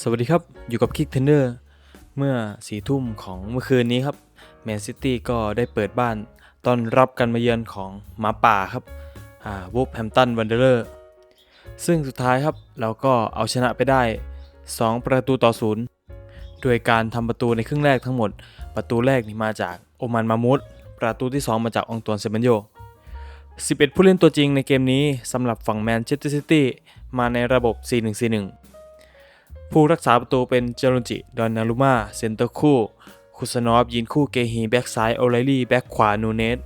สวัสดีครับ อยู่กับคิกเทนเนอร์เมื่อสี่ทุ่มของเมื่อคืนนี้ครับแมนซิตี้ก็ได้เปิดบ้านต้อนรับการมาเยือนของหมาป่าครับอาวูฟแฮมตันวันเดอร์ซึ่งสุดท้ายครับเราก็เอาชนะไปได้ 2 ประตูต่อศูนย์โดยการทำประตูในครึ่งแรกทั้งหมด ประตูแรกนี่มาจากโอมันมามุดประตูที่ 2 มาจากองตวนเซบันโย 11 ผู้เล่นตัวจริงในเกมนี้สำหรับฝั่งแมนเชสเตอร์ซิตี้มาในระบบ 4-1-4-1 ผู้รักษาประตูเป็นเจรุนจิ ดอนนารุมาเซนเตอร์คู่ คุสนอฟยินคู่เกฮีแบ็กซ้ายโอไลลี่แบ็กขวานูเนส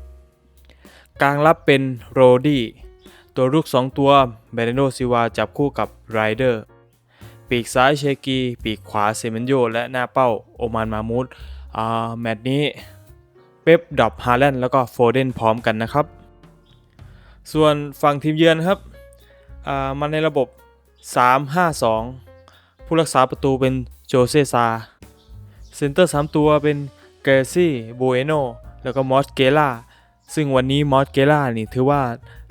กลางรับเป็นโรดี้ตัวรุก2 ตัวเบเรโนซิวาจับคู่กับไรเดอร์ปีกซ้ายเชกี ปีกขวาเซเมนโย และหน้าเป้าโอมานมามูดอ่าแมตช์นี้เป๊ปดรอปฮาแลนด์แล้วก็โฟเดนพร้อมกันนะครับ ส่วนฝั่งทีมเยือนครับอ่ามันในระบบ 3-5-2 ผู้รักษาประตูเป็นโจเซซา เซนเตอร์ 3 ตัวเป็นเกรซี่โบเอโนแล้วก็มอสเกล่า ซึ่งวันนี้มอสเกล่านี่ถือว่า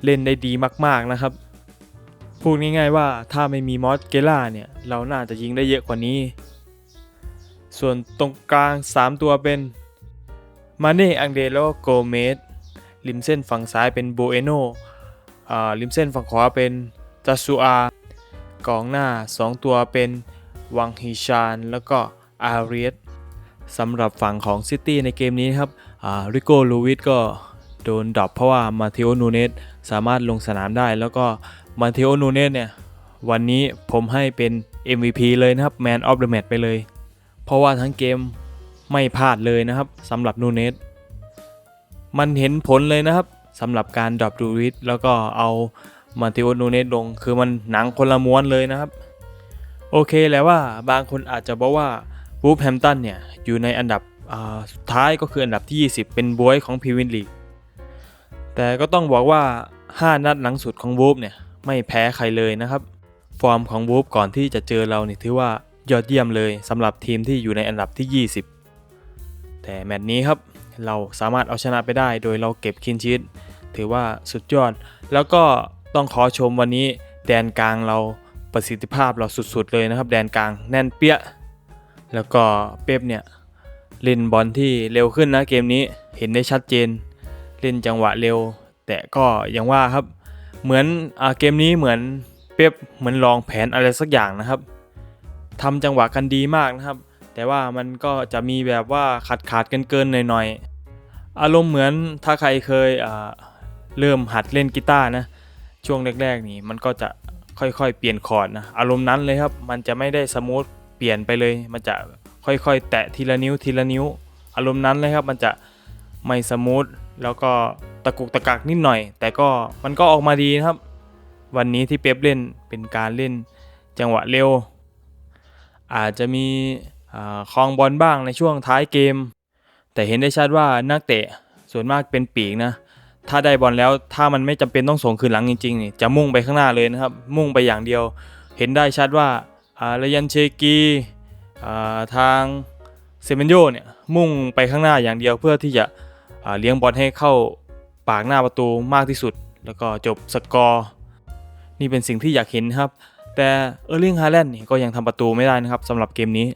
เล่นได้ดีมากๆนะครับ พูดง่ายๆว่าถ้าไม่มีมอสเกล่าเนี่ย เราน่าจะยิงได้เยอะกว่านี้ ส่วนตรงกลาง 3 ตัวเป็นมาเน่อังเดโลโกเมสริมเส้นฝั่งซ้ายเป็นโบเอโนอ่าริมเส้นฝั่งขวาเป็นจัสูอา กองหน้า 2 ตัวเป็นวังฮิชานแล้วก็อาเรียสสำหรับฝั่งของซิตี้ในเกมนี้ครับริโกลูวิสก็โดนดรอปเพราะว่ามาเทโอนูเนสสามารถลงสนามได้ แล้วก็มาเทโอนูเนสเนี่ยวันนี้ผมให้เป็น MVP เลยนะครับ Man of the Match ไปเลย เพราะว่าทั้งเกมไม่พลาดเลยนะครับสำหรับนูเนสมันเห็นผลเลยนะครับสำหรับการดรอปดูวิสแล้วก็เอา มาติโอนูเนสลง คือมันหนังคนละม้วนเลยนะครับ โอเคแล้วว่าบางคนอาจจะบอกว่าวูฟแฮมตันเนี่ย อยู่ในอันดับสุดท้ายก็คืออันดับที่ 20 เป็นบวยของพรีเมียร์ลีกแต่ก็ต้องบอกว่า 5 นัดหลังสุดของวูฟเนี่ย ไม่แพ้ใครเลยนะครับ ฟอร์มของวูฟก่อนที่จะเจอเราเนี่ยถือว่ายอดเยี่ยมเลยสำหรับทีมที่อยู่ในอันดับที่ 20 แต่แมตช์นี้ครับเราสามารถเอาชนะไปได้ โดยเราเก็บคินชีตถือว่าสุดยอด แล้วก็ ต้องขอชมวันนี้แดนกลางเราประสิทธิภาพเราสุดๆเลยนะครับ แดนกลางแน่นเปี้ย แล้วก็เป๊ปเนี่ยเล่นบอลที่เร็วขึ้นนะเกมนี้เห็นได้ชัดเจน เล่นจังหวะเร็ว แต่ก็ยังว่าครับ เหมือนอเกมนี้เหมือนเป๊ปเหมือนลองแผนอะไรสักอย่างนะครับทำจังหวะกันดีมากนะครับ แต่ว่ามันก็จะมีแบบว่าขาดขาดกันเกินหน่อยๆอารมณ์เหมือนถ้าใครเคยเริ่มหัดเล่นกีตาร์นะ ช่วงแรกๆนี่มันก็จะค่อยๆ เปลี่ยนคอร์ดนะอารมณ์นั้นเลยครับ มันจะไม่ได้สมูทเปลี่ยนไปเลย มันจะค่อยๆ แตะทีละนิ้วทีละนิ้ว อารมณ์นั้นเลยครับ มันจะไม่สมูทแล้วก็ตะกุกตะกักนิดหน่อย แต่ก็มันก็ออกมาดีนะครับ วันนี้ที่เป๊ปเล่นเป็นการเล่นจังหวะเร็ว อาจจะมีคลองบอลบ้างในช่วงท้ายเกม แต่เห็นได้ชัดว่านักเตะส่วนมากเป็นปีกนะ ถ้าได้บอลแล้วถ้ามันไม่จำเป็นต้องส่งคืนหลังจริงๆนี่จะมุ่งไปข้างหน้าเลยนะครับ มุ่งไปอย่างเดียว เห็นได้ชัดว่าอารยันเชกีทางเซเมนโยเนี่ยมุ่งไปข้างหน้าอย่างเดียวเพื่อที่จะเลี้ยงบอลให้เข้าปากหน้าประตูมากที่สุด แล้วก็จบสกอร์นี่เป็นสิ่งที่อยากเห็นครับ แต่เออร์ลิงฮาแลนด์นี่ก็ยังทำประตูไม่ได้นะครับสำหรับเกมนี้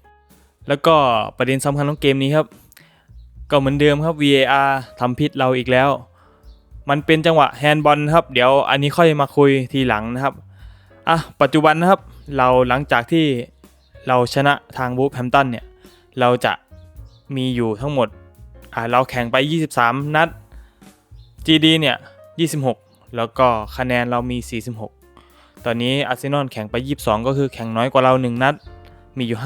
แล้วก็ประเด็นสำคัญของเกมนี้ครับ ก็เหมือนเดิมครับ VAR ทำพิษเราอีกแล้ว มันเป็นจังหวะแฮนด์บอลครับเดี๋ยวอันนี้ค่อยมาคุยทีหลังนะครับอะปัจจุบันนะครับเราหลังจากที่เราชนะทางบูฟแฮมตันเนี่ยเราจะมีอยู่ทั้งหมดอ่าเราแข่งไป 23 นัด GD เนี่ย26 แล้วก็คะแนนเรามี 46 ตอนนี้อาร์เซนอลแข่งไป 22 ก็คือแข่งน้อยกว่าเรา 1 นัด มีอยู่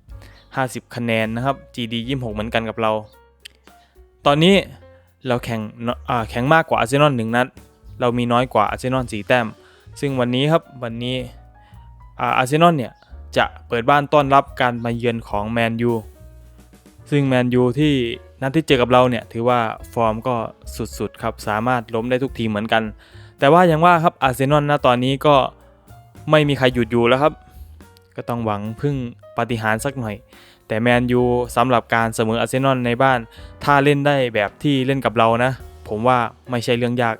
50 50 คะแนนนะครับ GD 26 เหมือนกันกับเรา ตอนนี้ เราแข่งแข่งมากกว่าอาร์เซนอลหนึ่งนัด เรามีน้อยกว่าอาร์เซนอลสีแต้ม ซึ่งวันนี้ครับวันนี้อาร์เซนอลเนี่ยจะเปิดบ้านต้อนรับการมาเยือนของแมนยูซึ่งแมนยูที่นัดที่เจอกับเราเนี่ยถือว่าฟอร์มก็สุดๆครับสามารถล้มได้ทุกทีเหมือนกัน แต่ว่าอย่างว่าครับอาร์เซนอลณตอนนี้ก็ไม่มีใครหยุดอยู่แล้วครับ ก็ต้องหวังพึ่งปฏิหารสักหน่อย แต่แมนยูสำหรับการเสมออาร์เซนอลในบ้าน ถ้าเล่นได้แบบที่เล่นกับเรานะ ผมว่าไม่ใช่เรื่องยาก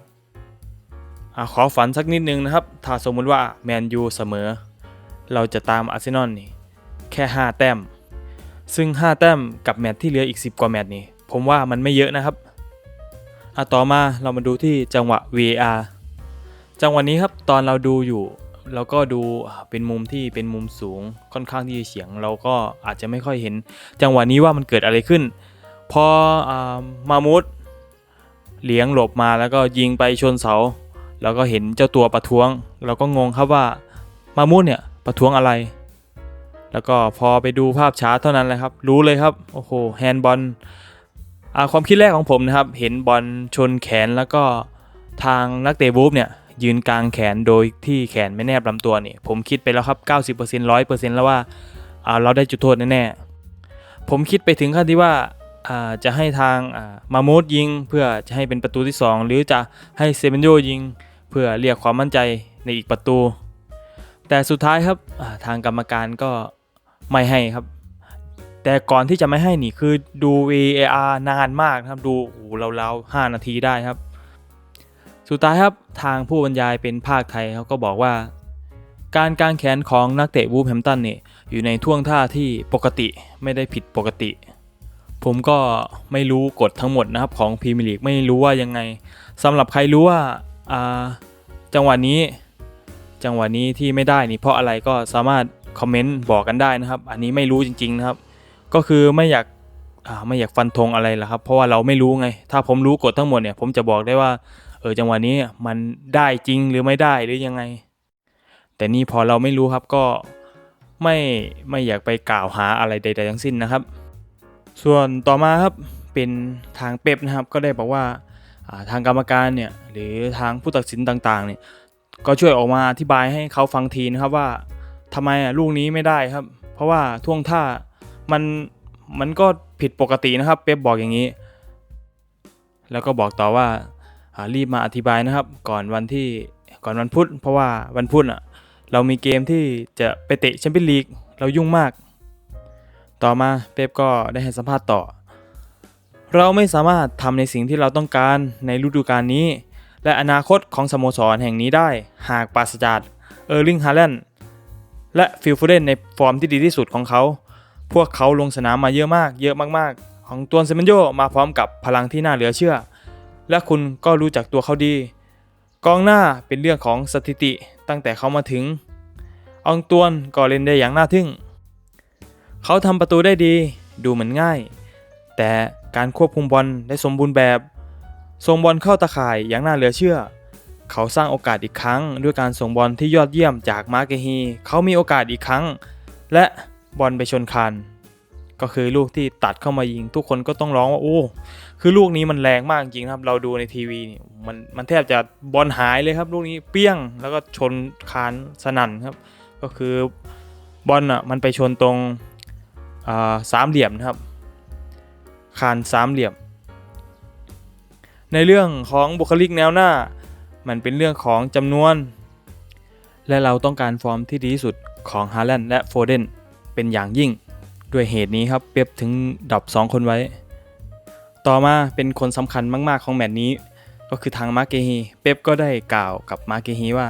อขอฝันสักนิดนึงนะครับ ถ้าสมมุติว่าแมนยูเสมอ เราจะตามอาร์เซนอลนี่แค่ 5 แต้ม ซึ่ง 5 แต้มกับแมตช์ที่เหลืออีก 10 กว่าแมตช์นี่ผมว่ามันไม่เยอะนะครับอะต่อมาเรามาดูที่จังหวะ VAR จังหวะนี้ครับตอนเราดูอยู่ เราก็ดูเป็นมุมที่เป็นมุมสูงค่อนข้างที่จะเฉียง เราก็อาจจะไม่ค่อยเห็นจังหวะนี้ว่ามันเกิดอะไรขึ้น พออมามุดเลี้ยงหลบมาแล้วก็ยิงไปชนเสา แล้วก็เห็นเจ้าตัวประท้วง เราก็งงครับว่ามามุดเนี่ยประท้วงอะไร แล้วก็พอไปดูภาพช้าเท่านั้นแหละครับ รู้เลยครับโอ้โหแฮนด์บอลความคิดแรกของผมนะครับ เห็นบอลชนแขนแล้วก็ทางนักเตะบูฟเนี่ย ยืนกลางแขนโดยที่แขนไม่แนบลำตัวนี่ผมคิดไปแล้วครับ 90% 100%แล้วว่าเราได้จุดโทษแน่ๆผมคิดไปถึงขั้นที่ว่าจะให้ทางอ่ามามูดยิง เพื่อจะให้เป็นประตูที่ 2 หรือจะให้เซเมนโยยิง เพื่อเรียกความมั่นใจในอีกประตู แต่สุดท้ายครับทางกรรมการก็ไม่ให้ครับ แต่ก่อนที่จะไม่ให้นี่คือดู VAR นานมากนะครับดูโอ้โหราๆ5นาทีได้ครับ สุดท้ายครับทางผู้บรรยายเป็นภาคไทยเขาก็บอกว่า การกางแขนของนักเตะวูฟแฮมตันเนี่ยอยู่ในท่วงท่าที่ปกติไม่ได้ผิดปกติ ผมก็ไม่รู้กฎทั้งหมดนะครับของพรีเมียร์ลีกไม่รู้ว่ายังไงสำหรับใครรู้ว่าอ่าจังหวะนี้จังหวะนี้ที่ไม่ได้นี่เพราะอะไรก็สามารถคอมเมนต์บอกกันได้นะครับ อันนี้ไม่รู้จริง ๆนะครับ ก็คือไม่อยากอ่าไม่อยากฟันธงอะไรละครับ เพราะว่าเราไม่รู้ไง ถ้าผมรู้กฎทั้งหมดเนี่ย ผมจะบอกได้ว่า เออจังหวะนี้มันได้จริงหรือไม่ได้หรือยังไง แต่นี่พอเราไม่รู้ครับก็ไม่ไม่อยากไปกล่าวหาอะไรใด ๆ ทั้งสิ้นนะครับ ส่วนต่อมาครับเป็นทางเป๊ปนะครับ ก็ได้บอกว่าทางกรรมการเนี่ยหรือทางผู้ตัดสินต่างๆเนี่ยก็ช่วยออกมาอธิบายให้เขาฟังทีนะครับว่าทำไมลูกนี้ไม่ได้ครับ เพราะว่าท่วงท่ามันมันก็ผิดปกตินะครับ เป๊ปบอกอย่างนี้ แล้วก็บอกต่อว่า รีบมาอธิบายนะครับ ก่อนวันที่ก่อนวันพุธเพราะว่าวันพุธอะเรามีเกมที่จะไปเตะแชมเปี้ยนลีกเรายุ่งมาก ต่อมาเป๊ปก็ได้ให้สัมภาษณ์ต่อ เราไม่สามารถทำในสิ่งที่เราต้องการในฤดูกาลนี้ และอนาคตของสโมสรแห่งนี้ได้ หากปราศจากเออร์ลิงฮาแลนด์และฟิลฟูเดนในฟอร์มที่ดีที่สุดของเขา พวกเขาลงสนามมาเยอะมาก เยอะมากๆ ของตัวเซเมนโยมาพร้อมกับพลังที่น่าเหลือเชื่อ และคุณก็รู้จักตัวเขาดี กองหน้าเป็นเรื่องของสถิติตั้งแต่เขามาถึง อองตวนก็เล่นได้อย่างน่าทึ่ง เขาทำประตูได้ดี ดูเหมือนง่าย แต่การควบคุมบอลได้สมบูรณ์แบบส่งบอลเข้าตาข่ายอย่างน่าเหลือเชื่อ เขาสร้างโอกาสอีกครั้ง ด้วยการส่งบอลที่ยอดเยี่ยมจากมาร์เกฮี เขามีโอกาสอีกครั้ง และบอลไปชนคาน ก็คือลูกที่ตัดเข้ามายิง ทุกคนก็ต้องร้องว่าโอ้ คือลูกนี้มันแรงมากจริงครับ เราดูในทีวีนี่มันมันแทบจะบอลหายเลยครับ ลูกนี้เปี้ยงแล้วก็ชนคานสนั่นครับ ก็คือบอลอะมันไปชนตรงสามเหลี่ยมนะครับ คานสามเหลี่ยม ในเรื่องของบุคลิกแนวหน้า มันเป็นเรื่องของจำนวน และเราต้องการฟอร์มที่ดีที่สุดของฮาแลนด์และโฟเดนเป็นอย่างยิ่ง ด้วยเหตุนี้ครับเปรียบถึงดับ 2 คนไว้ ต่อมาเป็นคนสำคัญมาก ๆ ของแมตช์นี้ ก็คือทางมาร์เกฮีเป๊ปก็ได้กล่าวกับมาร์เกฮีว่า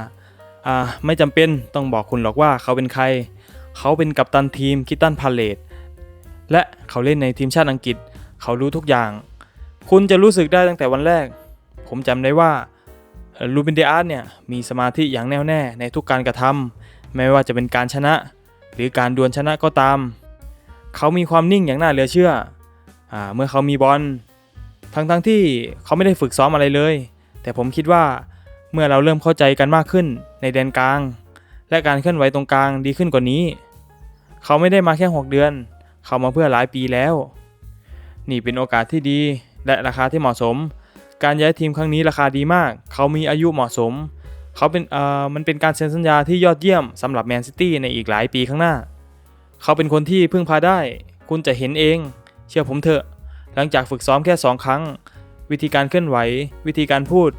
อ่าไม่จำเป็นต้องบอกคุณหรอกว่าเขาเป็นใคร เขาเป็นกัปตันทีมคิตตันพาเลตและเขาเล่นในทีมชาติอังกฤษ เขารู้ทุกอย่าง คุณจะรู้สึกได้ตั้งแต่วันแรก ผมจำได้ว่าลูบินเดอาร์เนี่ยมีสมาธิอย่างแน่วแน่ในทุกการกระทำไม่ว่าจะเป็นการชนะ หรือการดวลชนะก็ตาม เขามีความนิ่งอย่างน่าเหลือเชื่ออ่าเมื่อเขามีบอลทั้งทั้งๆที่เขาไม่ได้ฝึกซ้อมอะไรเลย แต่ผมคิดว่าเมื่อเราเริ่มเข้าใจกันมากขึ้นในแดนกลาง และการเคลื่อนไหวตรงกลางดีขึ้นกว่านี้ เขาไม่ได้มาแค่ 6 เดือน เขามาเพื่อหลายปีแล้ว นี่เป็นโอกาสที่ดีและราคาที่เหมาะสม การย้ายทีมครั้งนี้ราคาดีมาก เขามีอายุเหมาะสม เขาเป็นเอ่อมันเป็นการเซ็นสัญญาที่ยอดเยี่ยมสำหรับแมนซิตี้ในอีกหลายปีข้างหน้า เขาเป็นคนที่พึ่งพาได้ คุณจะเห็นเอง เชื่อผมเถอะ หลังจากฝึกซ้อมแค่ 2 ครั้ง วิธีการเคลื่อนไหว วิธีการพูด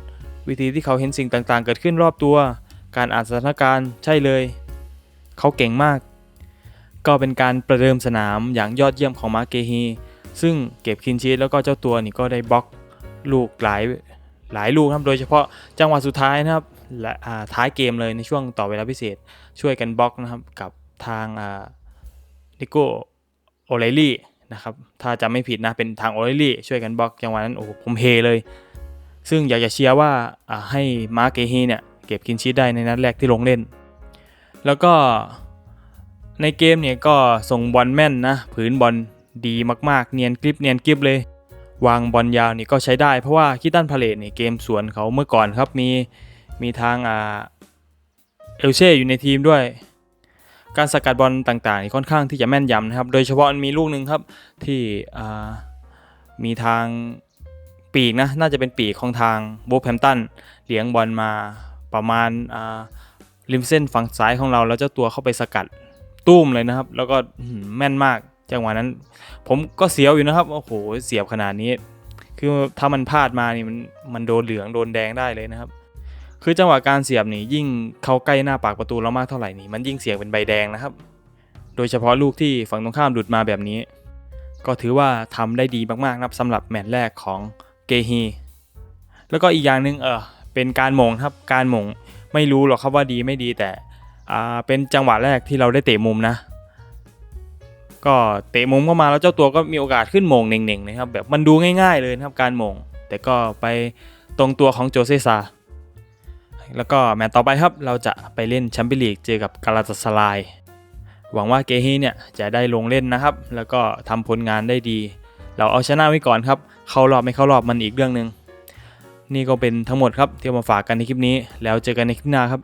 วิธีที่เขาเห็นสิ่งต่างๆ เกิดขึ้นรอบตัว การอ่านสถานการณ์ใช่เลย เขาเก่งมาก ก็เป็นการประเดิมสนามอย่างยอดเยี่ยมของมาเกฮีซึ่งเก็บคินชีสแล้วก็เจ้าตัวนี่ก็ได้บล็อกลูกหลายหลายลูกครับโดยเฉพาะจังหวะสุดท้ายนะครับและท้ายเกมเลยในช่วงต่อเวลาพิเศษช่วยกันบล็อกนะครับกับทางอ่า นิโก้โอเลลี่นะครับถ้าจำไม่ผิดนะเป็นทางโอเลลี่ช่วยกันบล็อกจังหวะนั้นโอ้โหผมเฮเลย ซึ่งอยากจะเชียร์ว่าให้มาร์เกฮีเนี่ยเก็บคินชีตได้ในนัดแรกที่ลงเล่น แล้วก็ในเกมเนี่ยก็ส่งบอลแม่นนะผืนบอลดีมากๆ เนียนกริบเนียนกริบเลย วางบอลยาวนี่ก็ใช้ได้เพราะว่าคิตันพาเลตเนี่เกมสวนเขาเมื่อก่อนครับมีมีทางอ่าเอลเช่อยู่ในทีมด้วย การสกัดบอลต่างๆ ค่อนข้างที่จะแม่นยำนะครับ โดยเฉพาะมีลูกหนึ่งครับที่มีทางปีกนะ น่าจะเป็นปีกของทางโบแฮมตันเลี้ยงบอลมาประมาณริมเส้นฝั่งซ้ายของเราแล้วเจ้าตัวเข้าไปสกัดตุ้มเลยนะครับ แล้วก็แม่นมากจังหวะนั้น ผมก็เสียวอยู่นะครับโอ้โหเสียบขนาดนี้ คือถ้ามันพลาดมานี่มันมันโดนเหลืองโดนแดงได้เลยนะครับ คือจังหวะการเสียบนี่ยิ่งเข้าใกล้หน้าปากประตูเรามากเท่าไหร่นี่มันยิ่งเสียงเป็นใบแดงนะครับ โดยเฉพาะลูกที่ฝั่งตรงข้ามหลุดมาแบบนี้ ก็ถือว่าทำได้ดีมากๆนะครับสำหรับแมตช์แรกของเกฮีแล้วก็อีกอย่างหนึ่งเออเป็นการหมงครับการหมงไม่รู้หรอกครับว่าดีไม่ดีแต่อ่าเป็นจังหวะแรกที่เราได้เตะมุมนะ ก็เตะมุมเข้ามาแล้วเจ้าตัวก็มีโอกาสขึ้นมงเน่งๆนะครับแบบมันดูง่าย ๆเลยนะครับการมงแต่ก็ไปตรงตัวของโจเซซา แล้วก็แมตต์ต่อไปครับเราจะไปเล่นแชมเปี้ยนลีกเจอกับกาลาตาสลาย หวังว่าเกฮีเนี่ยจะได้ลงเล่นนะครับ แล้วก็ทำผลงานได้ดี เราเอาชนะไว้ก่อนครับ เข้ารอบไม่เข้ารอบมันอีกเรื่องหนึ่งนี่ก็เป็นทั้งหมดครับที่มาฝากกันในคลิปนี้ แล้วเจอกันในคลิปหน้าครับ